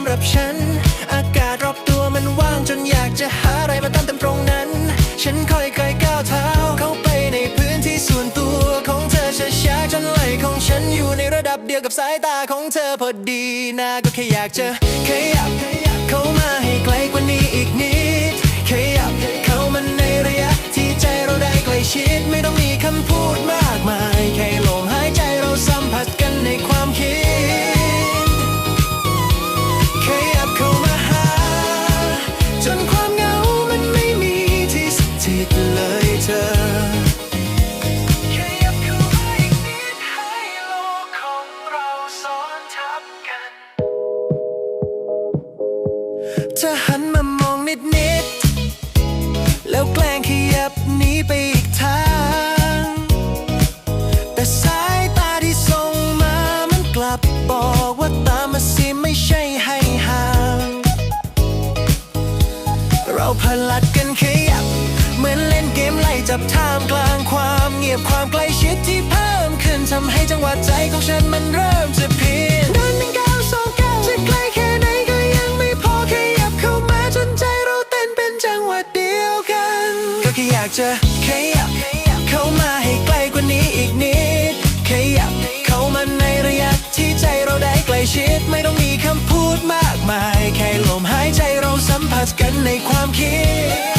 ำหรับฉัน อากาศรอบตัวมันว่างจนอยากจะหาอะไรมาตั้งเต็มตรงนั้น ฉันค่อยๆก้าวเท้าเข้าไปในพื้นที่ส่วนตัวของเธอช้าๆจนไหลของฉันอยู่ในระดับเดียวกับสายตาของเธอพอดีนะก็แค่อยากจะขยับ เธอหันมามองนิดนิดๆแล้วแกล้งขยับหนีไปอีกทาง แต่สายตาที่ส่งมามันกลับบอกว่าตามมาสิไม่ใช่ให้ห่าง เราพลัดกันขยับ เหมือนเล่นเกมไล่จับท่ามกลางความเงียบความใกล้ชิดที่เพิ่มขึ้นทำให้จังหวะใจของฉันมันเริ่ม ก็แค่อยากจะขยับเข้ามาให้ใกล้กว่านี้อีกนิดขยับเข้ามาในระยะที่ใจเราได้ใกล้ชิด ไม่ต้องมีคำพูดมากมาย แค่ลมหายใจเราสัมผัสกันในความคิด